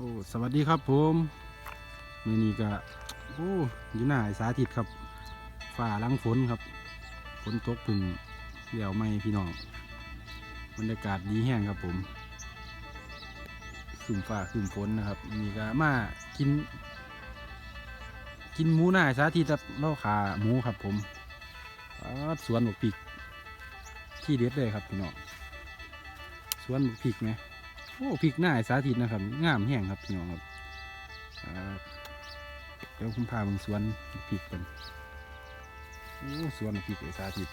โอ้สวัสดีครับผมมือนี้ก็โอ้อยู่หน้าสาธิตครับฝ่าหลังฝนครับฝนตกพึ่งเดี่ยวไม่พี่น้องบรรยากาศดีแห้งครับผมขึ้นฟ้าขึ้นฝนนะครับนี่ก็มากิน กินหมูหน้าสาธิตครับเล่าขาหมูครับผมสวนบกพริกที่เด็ดเลยครับพี่น้องสวนบกพริกไหม โอ้พริกหน้าสาธิตนะครับงามแห้งครับพี่น้องครับเดี๋ยวผมพาไปสวนพริกกันโอ้สวนพริกไอ้สาธิต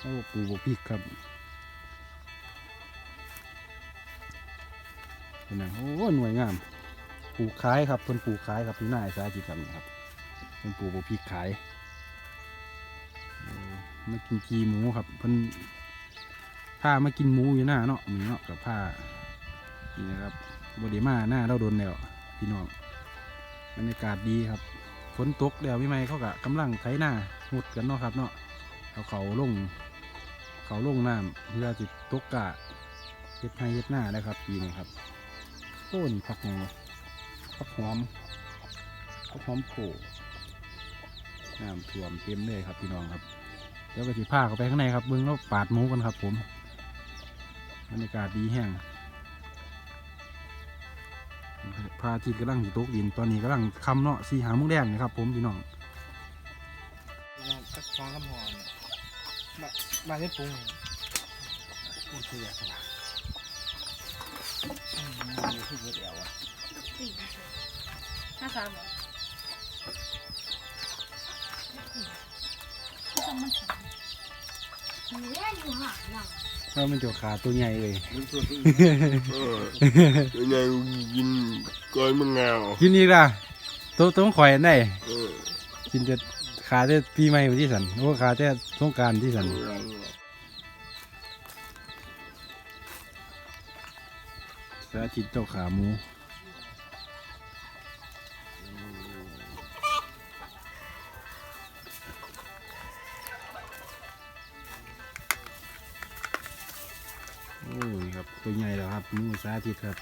โอ้ปลูกพริกครับเป็นไงโอ้หน่วยงามปลูกขายครับเพิ่นปลูกขายครับที่หน้าไอ้สาธิตครับนี่ครับเพิ่นปลูกพริกขายมากินกีหมูครับเพิ่น ผ้ามากินหมูอยู่หน้าเนาะมูเนาะกับผ้านี่นะครับบดีมาหน้าเราโดนแล้วพี่น้องบรรยากาศดีครับฝนตกแล้วพี่ไม่เขากะกำลังไถหน้าหุดกันเนาะครับเนาะเอาเขาลง เขาลงน้ำเพื่อจิตกกะเฮ็ดให้เฮ็ดหน้าได้ครับปีนี้ครับโอ้นผักหอมผักหอมผักหอมโผล่น้ำท่วมเต็มเลยครับพี่น้องครับเดี๋ยวก็สิพาเข้าไปข้างในครับเบิ้งแล้วปาดหมูกันครับผม บรรยากาศดีแห้งพระอาทิตย์กำลังสิตกดิน ตอนนี้กำลังคำเนาะสีหาโมุกแดงนะครับ ผมพี่น้องสักฟองคำหอนมามาได้ปรุงโอ้ยอยากอืมมีที่เดียวอะห้าสามหรอต้องมันสามเนื้ออยู่ห่างหลัง ว่ามันจะขาตัวใหญ่เลยรู้ตัวที่เออยังไงกินก้อยมังงาวกินอีกล่ะตัวตัวข่อยอันได้เออกินจะขาแต่ปีใหม่อยู่ที่สันโอ้ขาแต่สงกรารที่สันสาธิตเจ้าขาหมู หมูสาธิตครับ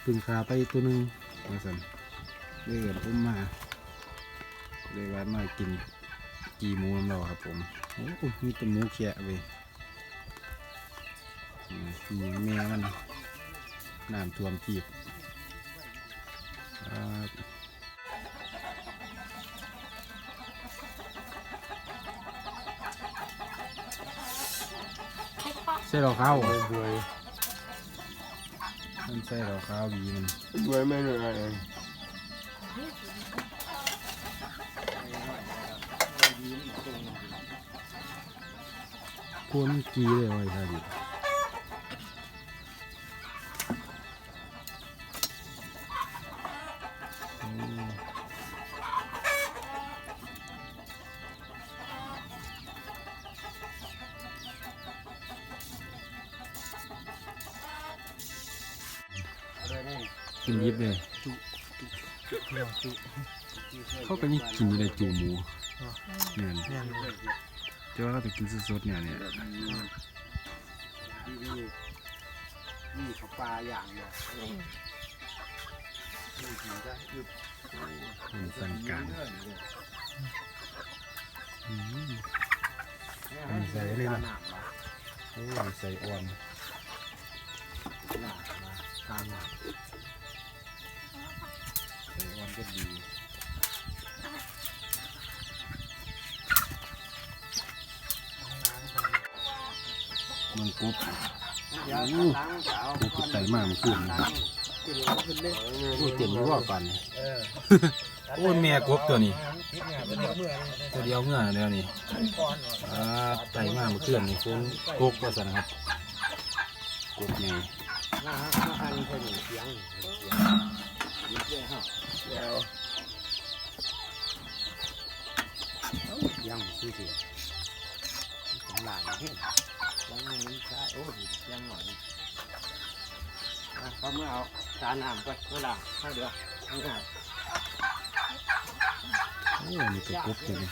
เพึ่งขาไปตัวหนึ่งมาสันเลื่อนผมมาเลยว่ามากินกีหมูน้ำเราครับผมโอ้ยมีแตัวหมูเขียเว้ยมีแม่มันน้ำท่วมจีบอ่าใส่ดอกข้าวเหรอ มันใส่ดอกข้าวบีมันด้วยไม่เหนื่อยกวนมันกีเลยไว้ท่าดิ กินยิบเลยเดียวจุเขาก็ยังกินอยู่ในจูหมูเนี่ยเนี่ยแต่ว่าเขาจะกินสดๆเนี่ยเนี่ยนี่เขาปลาอย่างเดียวนี่กินได้คือมันสั่งการอืมใส่เลยนะหนักมาโอ้ยใส่อ่อนหนักมาทานหนักใส่อ่อน ก็ดีมันกรุบเดี๋ยวล้างเจ้ากูก็ใส่มากมันขึ้นนะกินแล้วขึ้นเลยโอ้ยเต็มอยู่ว่าปันนี่เออโอ้ยแม่กบตัวนี้คิดเนี่ยเป็นเดี๋ยวเมื่อยตัวเดียวเงื่อเดียวนี่ก่อนอ่าใส่มากมันขึ้นนี่คงกบว่าสันครับกบใหญ่นะฮะอันนี้เพิ่นเสียงเสี ยงยิบเลยฮะแล้วเสียงคือเสียงของหลานเฮ้ยแล้วมันใช่โอ้ยเสียงหน่อยเขาเมื่อเอาจานน้ำไปเมื่อหลังข้าเดียวนี่ครับโอ้นี่ก็กบตัวนี้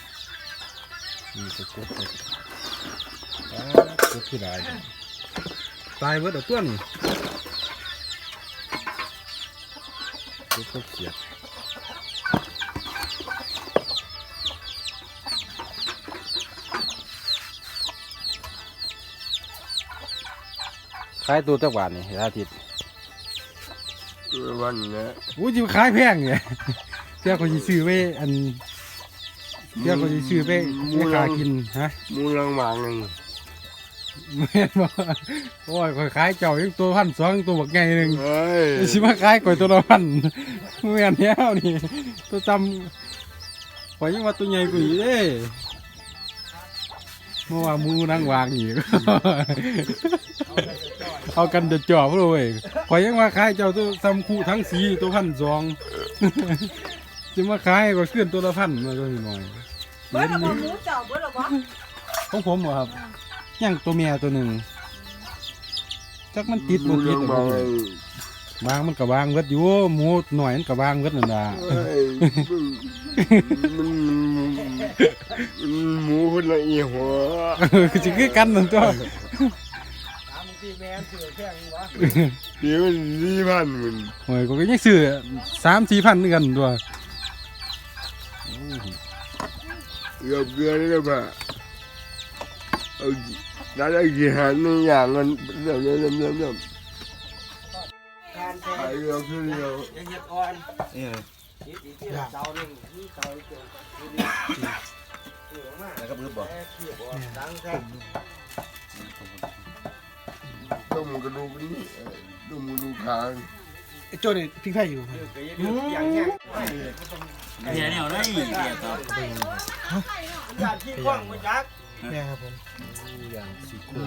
นี่ก็กบตัวอ่ากบที่ไหลายตายเบิดเอาตัวนี่ ทุบก็เขียดขายตัวจักบาทนี่เห็นอาทิตย์ตัววันนะอู้จิขายแพงเนี่ยเจ้าคนจะซื้อไปอันเจ้าคนจะซื้อไปไปขายกินฮะมูลังหมางนึง แม่นบ่โอ้ยข่อยขายเจ้ายังตัวพันสองตัวบักไงหนึ่งเฮ้ยสิมาขายก่อยตัวละพันแม่นแล้วนี่ตัวจำข่อยยังว่าตัวใหญ่กว่านี้เด้เมื่อวานมูนั่งวางอยู่ เอากันจะจ่อพวกเราเว้ยข่อยยังว่าขายเจ้าตัวซ้ำคู่ทั้งสีตัวพันสองจะมาขายก็ขึ้นตัวละพันมาตัวหน่อยเบิดละบ่หมูเจ้าเบิดละบ่ของผมเหรอครับ ยังตัวเมียตัวหนึ่งจักมันติดมูบ่ติลัดงบ่หมางรู้บางมันก็บางเวิดอยู่หมูหน่อยมันก็บางเวิดนั่นล่ะเฮ้ยมันมันหมูคนละอีหัวคือสิคือกันนั่นตัวถามบางทีแม่นเสือแข้งนี่วะเดี๋ยวมันสี่พันมันโอ้ยก็ยังซื้อสามสี่พันกันตัวเกือบเกลือนี่ก็บ่าเอา แล้วไอ้กี่หันในอย่างมันเริ่มเริ่มเริ่มเริ่มเริ่มการแทไปเรือขึ้นเรือยังเฮ็ดอ่อนนี่เลยนี่อีที่เสาหนึ่งนี่เสาอีกตัวนี่ดิเสือมากแล้วก็บึ้บบอกแค่เขียบอ่อนดังแค่ต้มกระดูกนี่เอ่อต้มกระดูกคางไอ้โจนี่ทิ้งไทยอยู่เสือก็ยังอย่างเงี้ยเฮียเนี่ยได้เฮียต่อญาติพี่กว้างมาจัก แม่ครับผมอย่างสีคู่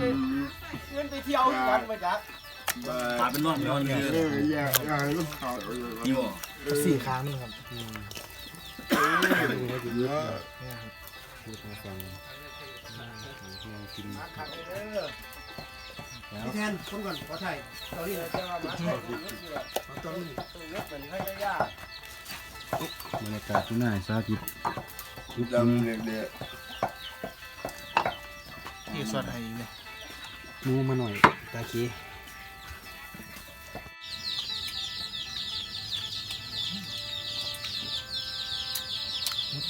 เงินไปเที่ยวกันมาจักปลาเป็นนอนนอนเอเยอะออยากอยากให้ลูกเขาเลยนี่บ่สี่ครั้งครับเออพูดมาฟังกินมาขัดเลยเด้อพี่แทนคนก่อนขอไทยตอนนี้เราจะมามาไทยตอนนี้ตรงนี้เป็นให้ยากบรรยากาศที่น่าสาธิตทุกดำเด็ก นี่สดให้เนี่ยมูมาหน่อยตาคี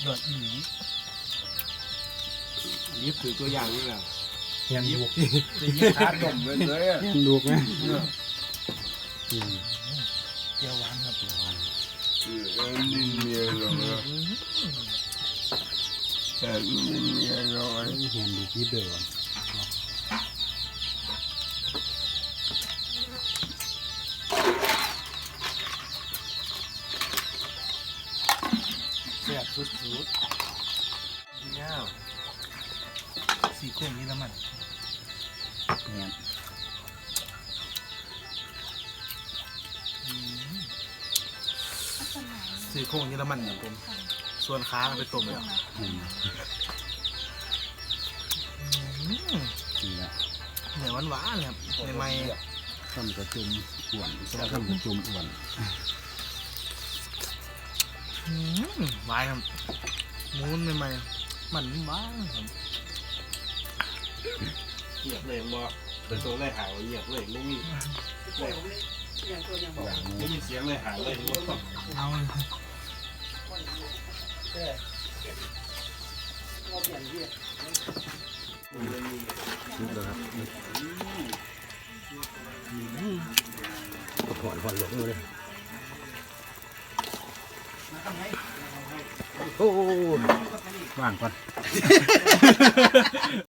ยอดอีหลียิบถือตัวอย่างนี่แหละเห็นลูกจะยิ้มขาดๆต้มเป็นเลยอะเห็นลูกไหมเจียวหวานครับเออนินเนียนเลยแต่นินเนียนเลยเห็นลูกยิบเลยวัน แซ่บสุดๆยาวสี่โค้งนี้ละมันเนี่ยสี่โค้งนี้ละมันเนี่ยผม ส่วนขาไปต้มเลยอะอืมอืมนี่แหละเหนือหวานๆเลยครับในไม้ทำกระจุมอ้วนซอทำกระจุมอ้วนอืม หวานครับหมูในไม้มันหวานครับเหยียบเลยบ่เป็นตัวเลยหาวเหยียบเลยไม่มีอย่างหมูไม่มีเสียงเลยหาวเลยเอาเลยชุบแล้วครับหอนหอนหลงเลย โอ้ว่างก่อน